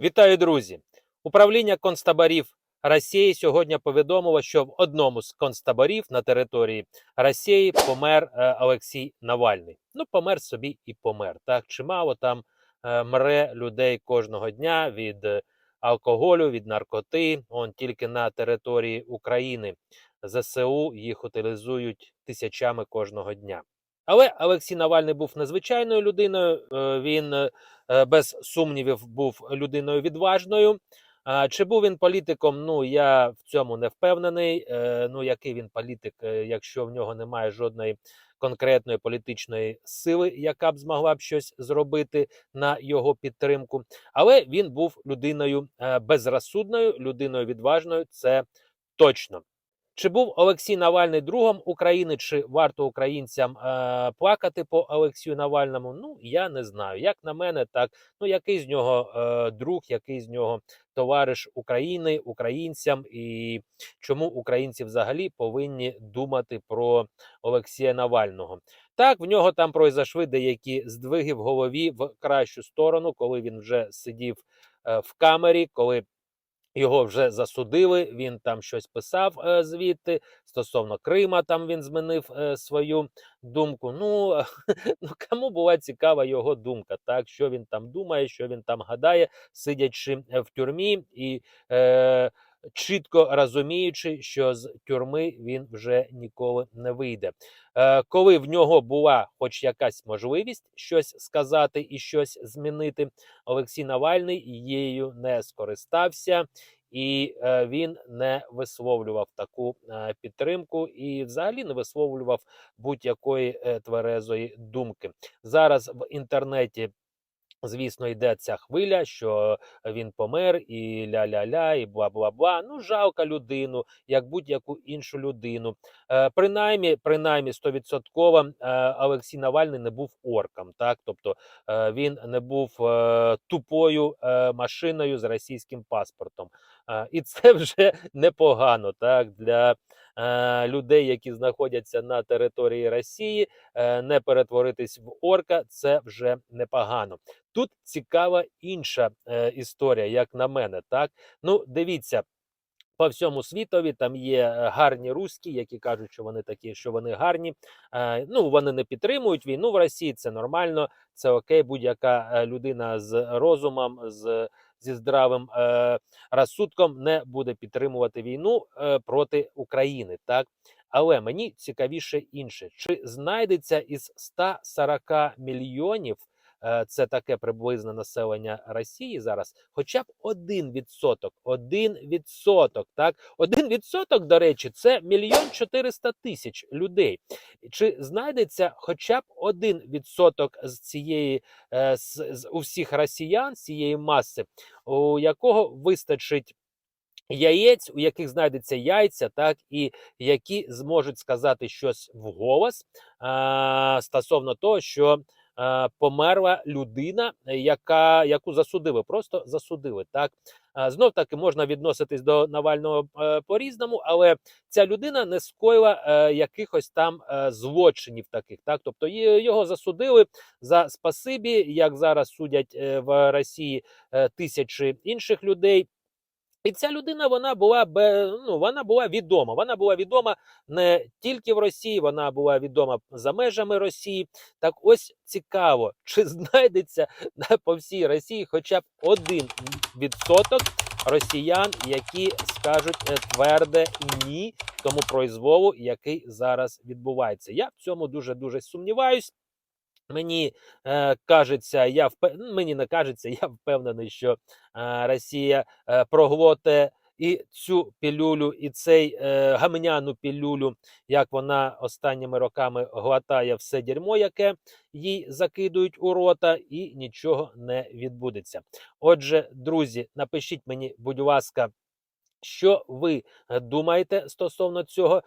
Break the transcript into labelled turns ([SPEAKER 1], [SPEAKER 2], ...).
[SPEAKER 1] Вітаю, друзі! Управління концтаборів Росії сьогодні повідомило, що в одному з концтаборів на території Росії помер е, Олексій Навальний. Ну, помер собі і помер. Так чимало там е, мре людей кожного дня від е, алкоголю, від наркоти. Он тільки на території України ЗСУ їх утилізують тисячами кожного дня. Але Олексій Навальний був незвичайною людиною. е, Він е, без сумнівів був людиною відважною. Чи був він політиком? Ну я в цьому не впевнений. Е, Ну який він політик, якщо в нього немає жодної конкретної політичної сили, яка б змогла б щось зробити на його підтримку. Але він був людиною безрозсудною, людиною відважною. Це точно. Чи був Олексій Навальний другом України, чи варто українцям е, плакати по Олексію Навальному? Ну я не знаю. Як на мене, так ну який з нього е, друг, який з нього товариш України, українцям, і чому українці взагалі повинні думати про Олексія Навального? Так, в нього там пройшли деякі здвиги в голові в кращу сторону, коли він вже сидів е, в камері, коли його вже засудили, він там щось писав е, звідти стосовно Крима. Там він змінив е, свою думку. Ну, ну кому була цікава його думка, так що він там думає, що він там гадає, сидячи е, в тюрмі і е, чітко розуміючи, що з тюрми він вже ніколи не вийде. Е, коли в нього була хоч якась можливість щось сказати і щось змінити, Олексій Навальний її не скористався. І е, він не висловлював таку е, підтримку і взагалі не висловлював будь-якої тверезої думки. Зараз в інтернеті. Звісно, йде ця хвиля, що він помер, і ля-ля-ля, і бла-бла-бла. Ну, жалко людину, як будь-яку іншу людину. Е, принаймні, принаймні, стовідсотково е, Олексій Навальний не був орком. Так, тобто е, він не був е, тупою е, машиною з російським паспортом. І це вже непогано так для е, людей, які знаходяться на території Росії, е, не перетворитись в орка. Це вже непогано. Тут цікава інша е, історія, як на мене. Так, ну дивіться. По всьому світові там є е, гарні руські, які кажуть, що вони такі, що вони гарні. Е, ну вони не підтримують війну в Росії. Це нормально, це окей. Будь-яка е, людина з розумом, з зі здравим розсудком не буде підтримувати війну проти України. Так, але мені цікавіше інше: чи знайдеться із 140 мільйонів це таке приблизне населення Росії зараз, хоча б один відсоток, один відсоток, так, один відсоток, до речі, це мільйон чотириста тисяч людей. Чи знайдеться хоча б один відсоток з цієї е, з, з усіх росіян, цієї маси, у якого вистачить яєць, у яких знайдеться яйця, так і які зможуть сказати щось вголос а, стосовно того, що померла людина, яка яку засудили, просто засудили. Так знов таки можна відноситись до Навального е, по-різному, але ця людина не скоїла е, якихось там е, злочинів таких. Так, тобто його засудили за спасибі, як зараз судять е, в Росії е, тисячі інших людей. І ця людина вона була ну, вона була відома. Вона була відома не тільки в Росії, вона була відома за межами Росії. Так ось цікаво, чи знайдеться на- по всій Росії хоча б один відсоток росіян, які скажуть е, тверде ні тому произволу, який зараз відбувається. Я в цьому дуже дуже сумніваюсь. Мені е, кажеться, я впе... ну, мені не кажеться, я впевнений, що е, Росія е, проглоте і цю пілюлю, і цей е, гамняну пілюлю, як вона останніми роками глотає все дерьмо, яке їй закидують у рота, і нічого не відбудеться. Отже, друзі, напишіть мені, будь ласка, що ви е, думаєте стосовно цього.